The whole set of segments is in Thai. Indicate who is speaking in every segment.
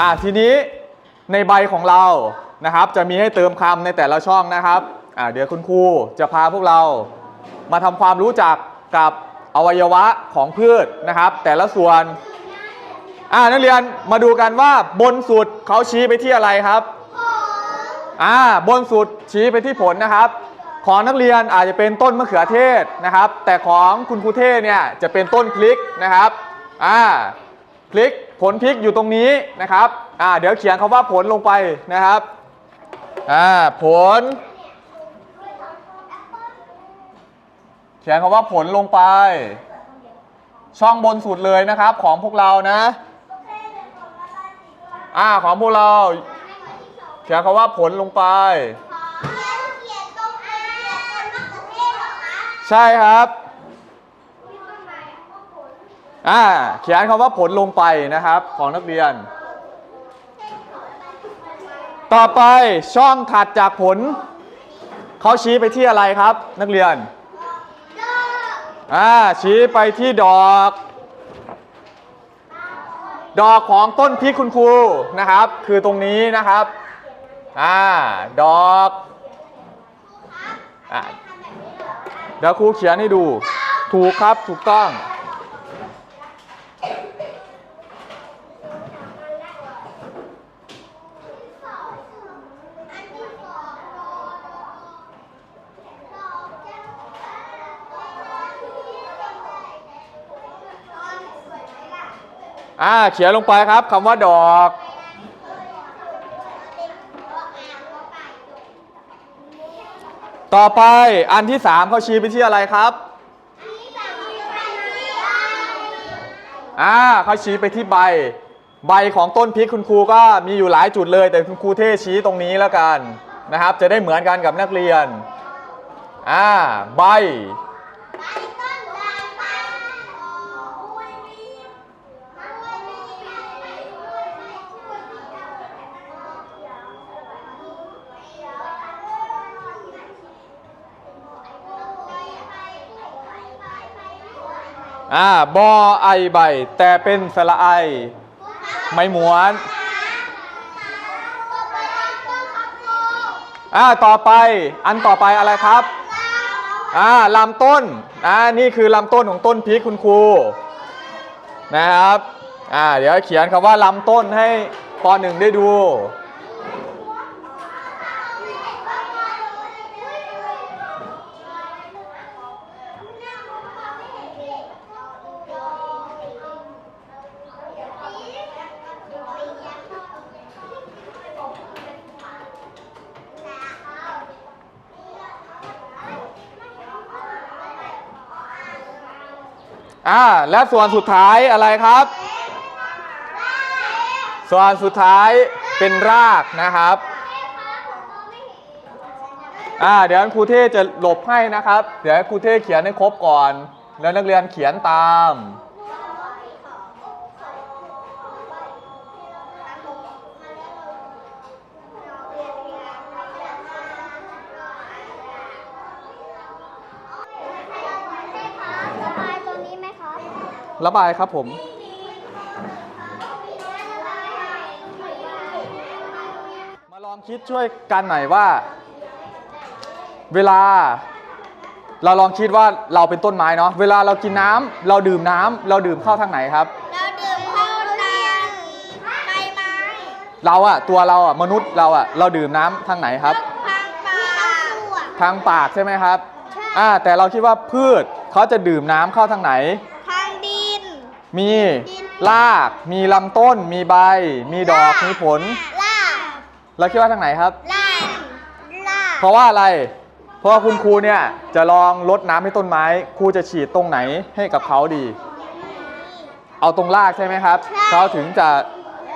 Speaker 1: อ่าทีนี้ในใบของเรานะครับ จะมีให้เติมคำในแต่ละช่องนะครับอ่าเดี๋ยวคุณครูจะพาพวกเรามาทำความรู้จักกับอวัยวะของพืชนะครับ แต่ละส่วนอ่านักเรียนมาดูกันว่าบนสุดเขาชี้ไปที่อะไรครับอ่าบนสุดชี้ไปที่ผลนะครับ ของนักเรียนอาจจะเป็นต้นมะเขือเทศนะครับ แต่ของคุณครูเทศเนี่ยจะเป็นต้นพริกนะครับอ่า พลิกผลพลิกอยู่ตรงนี้นะครับอ่าเดี๋ยวเขียนคำว่าผลลงไปนะครับอ่าผล เขียนคำว่าผลลงไป ช่องบนสุดเลยนะครับ ของพวกเรานะอ่าของพวกเรา เขียนคำว่าผลลงไป ใช่ครับ อ่าเขียนคำว่าผลลงไปนะครับของนักเรียน ต่อไปช่องถัดจากผล เขาชี้ไปที่อะไรครับ นักเรียนอ่าชี้ไปที่ดอก ดอกของต้นพริกคุณครูนะครับ คือตรงนี้นะครับอ่าดอกอ่าเดี๋ยวครูเขียนให้ดู ถูกครับถูกต้อง อ่าเขียนลงไปครับคำว่าดอก ต่อไปอันที่สามเขาชี้ไปที่อะไรครับอ่าเขาชี้ไปที่ใบ ใบของต้นพริกคุณครูก็มีอยู่หลายจุดเลย แต่คุณครูเทชี้ตรงนี้แล้วกันนะครับ จะได้เหมือนกันกับนักเรียนอ่าใบ อ่าบอไอใบ แต่เป็นสระไอ ไม่หมวนอ่าต่อไปอันต่อไปอะไรครับอ่าลำต้นอ่านี่คือลำต้นของต้นพริกคุณครูนะครับอ่าเดี๋ยวเขียนคำว่าลำต้นให้ปหนึ่งได้ดู อ่าและส่วนสุดท้ายอะไรครับ ส่วนสุดท้ายเป็นรากนะครับอ่าเดี๋ยวครูเทศจะหลบให้นะครับ เดี๋ยวครูเทศเขียนให้ครบก่อน แล้วนักเรียนเขียนตาม
Speaker 2: ระบายตรงนี้ไหมคะ
Speaker 1: ระบายครับผม มาลองคิดช่วยกันหน่อยว่า เวลา เราลองคิดว่าเราเป็นต้นไม้เนาะเวลาเรากินน้ำเราดื่มน้ำเราดื่มเข้าทางไหนครับ
Speaker 2: เราดื่มเข้าทางใบไม้
Speaker 1: เราอะตัวเราอะมนุษย์เราอะเราดื่มน้ำทางไหนครับ
Speaker 2: ทางปาก
Speaker 1: ทางปากใช่ไหมครับ
Speaker 2: ใช่
Speaker 1: อ่าแต่เราคิดว่าพืชเขาจะดื่มน้ำเข้าทางไหน
Speaker 2: ทางดิน
Speaker 1: มีราก มีลำต้น มีใบ มีดอก มีผล
Speaker 2: ลาก
Speaker 1: เราคิดว่าทางไหนครับ
Speaker 2: ลากลาก
Speaker 1: เพราะว่าอะไร เพราะว่าคุณครูเนี่ยจะลองลดน้ำให้ต้นไม้ ครูจะฉีดตรงไหนให้กับเขาดี เอาตรงรากใช่ไหมครับ เขาถึงจะ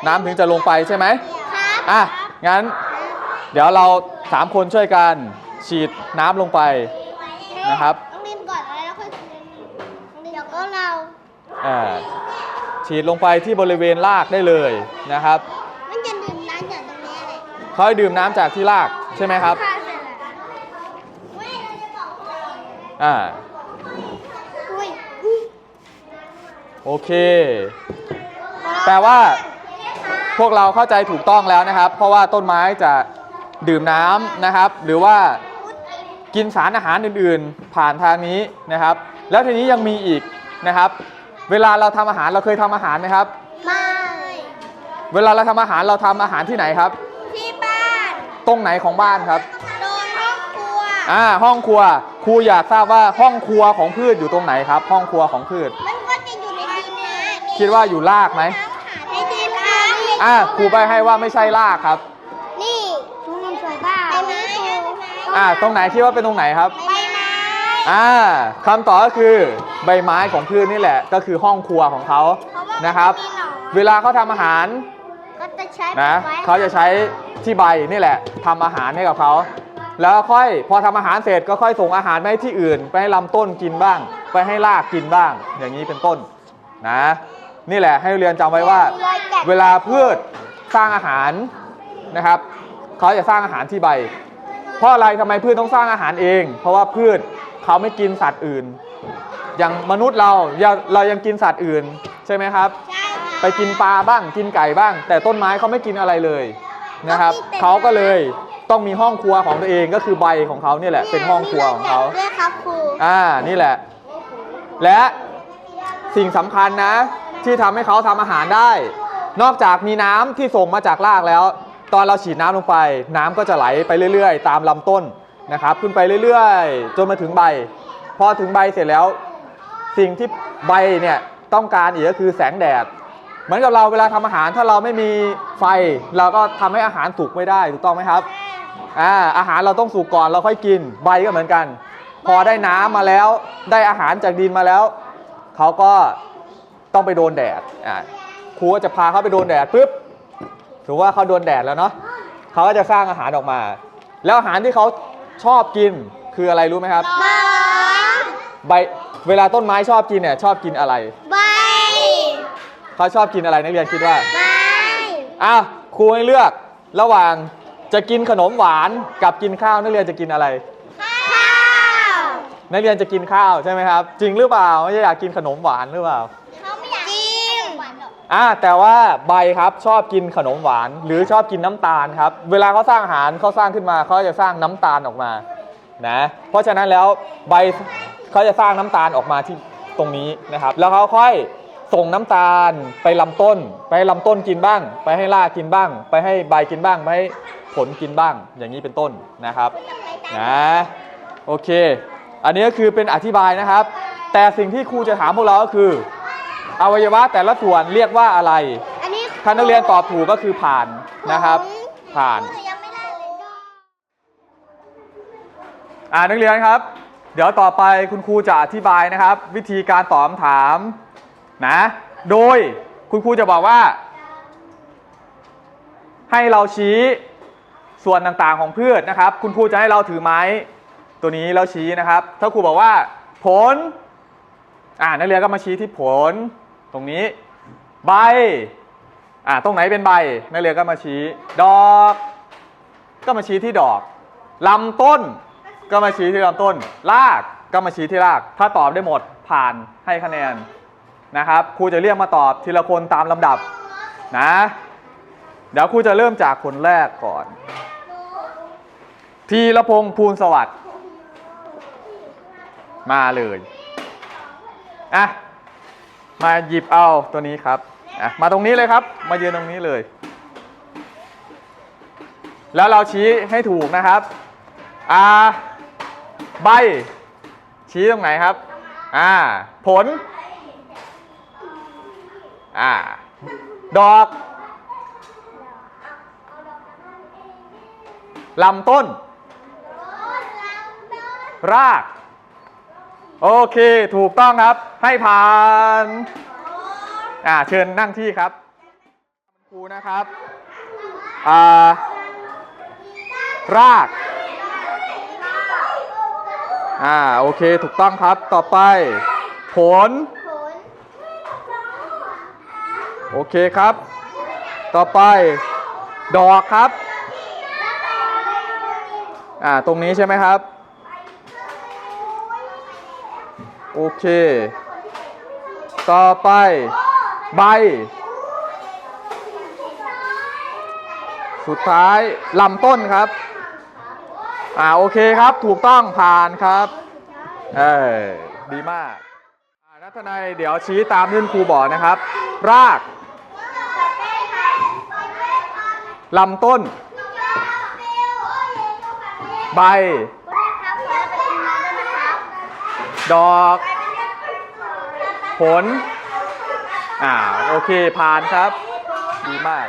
Speaker 1: น้ำถึงจะลงไปใช่ไหม
Speaker 2: ครับ
Speaker 1: อะ งั้น เดี๋ยวเราสามคนช่วยกันฉีดน้ำลงไปนะครับ ฉีดลงไปที่บริเวณรากได้เลยนะครับ
Speaker 2: มันจะดื่มน้ำจากตรงนี้เลย
Speaker 1: เขาให้ดื่มน้ำจากที่รากใช่ไหมครับ
Speaker 2: ค่ะเสร็จแล้วอุ้ยเราจะบอกว่า
Speaker 1: อ่า
Speaker 2: อุ้ย
Speaker 1: โอเค แปลว่า
Speaker 2: ค
Speaker 1: พวกเราเข้าใจถูกต้องแล้วนะครับ เพราะว่าต้นไม้จะดื่มน้ำนะครับ หรือว่ากินสารอาหารอื่นๆ ผ่านทางนี้นะครับ แล้วทีนี้ยังมีอีกนะครับ เวลาเราทำอาหารเราเคยทำอาหารไหมครับ
Speaker 2: ไม่
Speaker 1: เวลาเราทำอาหารเราทำอาหารที่ไหนครับ
Speaker 2: ที่บ้าน
Speaker 1: ตรงไหนของบ้านครับ
Speaker 2: โดนห้องครัว
Speaker 1: อ่าห้องครัวครูอยากทราบว่าห้องครัวของพืชอยู่ตรงไหนครับ ห้องครัวของพืช
Speaker 2: มันก็จะอยู่ในดินนะ
Speaker 1: คิดว่าอยู่รากไหม
Speaker 2: ในดินนะ
Speaker 1: อ่าครูไปให้ว่าไม่ใช่รากครับ
Speaker 2: นี่ทุนสวยบ้าใบไม้ครู
Speaker 1: อ่าตรงไหนคิดว่าเป็นตรงไหนครับ
Speaker 2: ใบไม้
Speaker 1: อ่าคำตอบก็คือใบไม้ของพืชนี่แหละ ก็คือห้องครัวของเขานะครับ เวลาเขาทำอาหาร
Speaker 2: ก็จะใช้
Speaker 1: นะ
Speaker 2: ไว้
Speaker 1: เขาจะใช้ที่ใบนี่แหละทำอาหารให้กับเขาแล้วค่อยพอทำอาหารเสร็จก็ค่อยส่งอาหารไปให้ที่อื่น ไปให้ลำต้นกินบ้าง ไปให้รากกินบ้าง อย่างนี้เป็นต้นนะ นี่แหละให้เรียนจำไว้ว่า เวลาพืชสร้างอาหารนะครับเขาจะสร้างอาหารที่ใบ เพราะอะไรทำไมพืชต้องสร้างอาหารเอง เพราะว่าพืชเขาไม่กินสัตว์อื่น อย่างมนุษย์เราเราเรายังกินสัตว์อื่น ใช่ไหมครับ
Speaker 2: ใช่ค่ะ
Speaker 1: ไปกินปลาบ้างกินไก่บ้าง แต่ต้นไม้เขาไม่กินอะไรเลยนะครับเขาก็เลยต้องมีห้องครัวของตัวเองก็คือใบของเขาเนี่ยแหละเป็นห้องครัวของเขา
Speaker 2: เรียกครับครู
Speaker 1: อ่านี่แหละ และสิ่งสำคัญนะ ที่ทำให้เขาทำอาหารได้ นอกจากมีน้ำที่ส่งมาจากรากแล้ว ตอนเราฉีดน้ำลงไป น้ำก็จะไหลไปเรื่อยๆ ตามลำต้นนะครับขึ้นไปเรื่อยๆ จนมาถึงใบ พอถึงใบเสร็จแล้ว สิ่งที่ใบเนี่ยต้องการอีกก็คือแสงแดด เหมือนกับเราเวลาทำอาหารถ้าเราไม่มีไฟ เราก็ทำให้อาหารสุกไม่ได้ถูกต้องไหมครับอ่าอาหารเราต้องสุกก่อนเราค่อยกินใบก็เหมือนกัน พอได้น้ำมาแล้วได้อาหารจากดินมาแล้วเขาก็ต้องไปโดนแดดอ่าครูก็จะพาเขาไปโดนแดดปุ๊บ ถือว่าเขาโดนแดดแล้วเนาะเขาก็จะสร้างอาหารออกมา แล้วอาหารที่เขาชอบกินคืออะไรรู้ไหมครับ
Speaker 2: มา
Speaker 1: ใบ เวลาต้นไม้ชอบกินเนี่ยชอบกินอะไร
Speaker 2: ใบ
Speaker 1: เขาชอบกินอะไรนักเรียนคิดว่า
Speaker 2: ไม้
Speaker 1: อ้าวครูให้เลือกระหว่างจะกินขนมหวานกับกินข้าวนักเรียนจะกินอะไร
Speaker 2: ข้าว
Speaker 1: นักเรียนจะกินข้าวใช่ไหมครับ จริงหรือเปล่าไม่ใช่อยากกินขนมหวานหรือเปล่า
Speaker 2: อ่า
Speaker 1: แต่ว่าใบครับชอบกินขนมหวาน หรือชอบกินน้ำตาลครับ เวลาเขาสร้างอาหารเขาสร้างขึ้นมาเขาจะสร้างน้ำตาลออกมานะเพราะฉะนั้นแล้วใบเขาจะสร้างน้ำตาลออกมาที่ตรงนี้นะครับ แล้วเขาค่อยส่งน้ำตาลไปลำต้น ไปให้ลำต้นกินบ้าง ไปให้รากกินบ้าง ไปให้ใบกินบ้างไปให้ผลกินบ้าง อย่างนี้เป็นต้นนะครับนะโอเค อันนี้ก็คือเป็นอธิบายนะครับ แต่สิ่งที่ครูจะถามพวกเราก็คือ อวัยวะแต่ละส่วนเรียกว่าอะไร
Speaker 2: อันนี้
Speaker 1: ถ้านักเรียนตอบถูกก็คือผ่านนะครับ ผ่าน
Speaker 2: ยังไม่ได้เลย
Speaker 1: อ่านักเรียนครับ เดี๋ยวต่อไปคุณครูจะอธิบายนะครับ วิธีการตอบคำถามนะ โดยคุณครูจะบอกว่า ให้เราชี้ส่วนต่างๆของพืชนะครับ คุณครูจะให้เราถือไม้ตัวนี้แล้วชี้นะครับ ถ้าครูบอกว่า ผล อ่านักเรียนก็มาชี้ที่ผล ตรงนี้ใบอ่าตรงไหนเป็นใบนักเรียนก็มาชี้ ดอก ก็มาชี้ที่ดอกลำต้น ก็มาชี้ที่ลำต้น รากก็มาชี้ที่ราก ถ้าตอบได้หมดผ่านให้คะแนนนะครับครูจะเรียกมาตอบทีละคนตามลำดับนะเดี๋ยวครูจะเริ่มจากคนแรกก่อน ทีละพงษ์ภูลสวัสดิ์มาเลยอะ มาหยิบเอาตัวนี้ครับอะมาตรงนี้เลยครับ มายืนตรงนี้เลย แล้วเราชี้ให้ถูกนะครับอ่าใบ ชี้ตรงไหนครับอ่าผลอ่าดอกลำต้น ราก โอเค ถูกต้องครับ ให้ผ่าน อ่า เชิญนั่งที่ครับ ครูนะครับ อ่า ราก อ่า โอเค ถูกต้องครับ ต่อไป ผล
Speaker 2: ผล
Speaker 1: โอเคครับ ต่อไป ดอกครับ อ่า ตรงนี้ใช่ไหมครับ โอเค ต่อไป ใบ สุดท้ายลำต้นครับ อ่าโอเคครับถูกต้องผ่านครับเออดีมากนัทนายเดี๋ยวชี้ตามที่ครูบอกนะครับ รากลำต้น ใบ ดอก ผล อ่า โอเค ผ่านครับ ดีมาก